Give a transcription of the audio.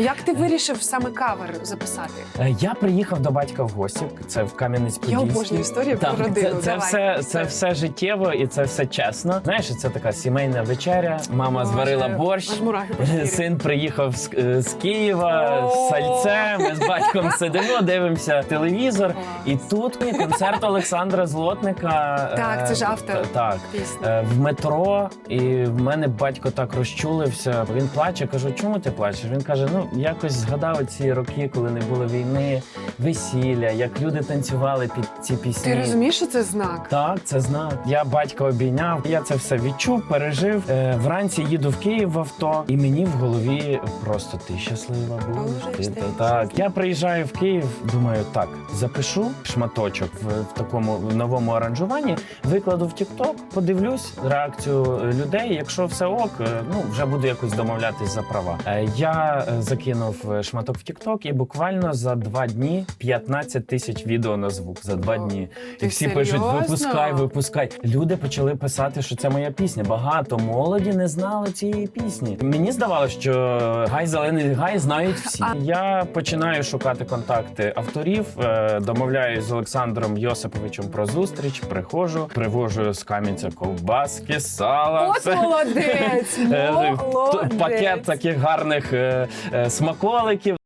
Як ти вирішив саме кавер записати? Е, Я приїхав до батька в гості. Це в Кам'янець-Подільський. Я обожнюю історії про Так, родину. Це, це, Давай. все, це все життєво і це все чесно. Знаєш, це така сімейна вечеря. Мама Боже, зварила борщ. аж мурахи по шкірі. Син приїхав з, е, з Києва О! з сальцем. Ми з батьком сидимо, дивимося телевізор. І тут концерт Олександра Злотника. е, Так, це ж автор. та- Так. Пісня. Е, В метро, і в мене батько так розчулився. Він плаче. Кажу, чому ти плачеш? Він каже: ну якось згадав ці роки, коли не було війни, весілля, як люди танцювали під ці пісні. Ти розумієш, що це знак? Так, це знак. Я батька обійняв. Я це все відчув, пережив. Е, вранці їду в Київ в авто, і мені в голові просто ти щаслива будеш. Ти, ти так. Я приїжджаю в Київ, думаю, так, запишу шматочок в, в такому новому аранжуванні, викладу в TikTok, подивлюсь реакцію людей. Якщо все ок, е, ну вже буду якось домовлятись за права. Е, Я е, закинув е, шматок в TikTok і буквально за два дні 15 тисяч відео на звук за два О, дні. І всі пишуть: випускай, випускай. Люди почали писати, що це моя пісня. Багато молоді не знали цієї пісні. Мені здавалося, що гай зелений гай знають всі. А- Я починаю шукати контакти авторів. е, Домовляюсь з Олександром Йосиповичем про зустріч. Приходжу, привожу з камінця ковбаски, сала. От молодець! Е, Молодець! Пакет таких гарних смаколиків.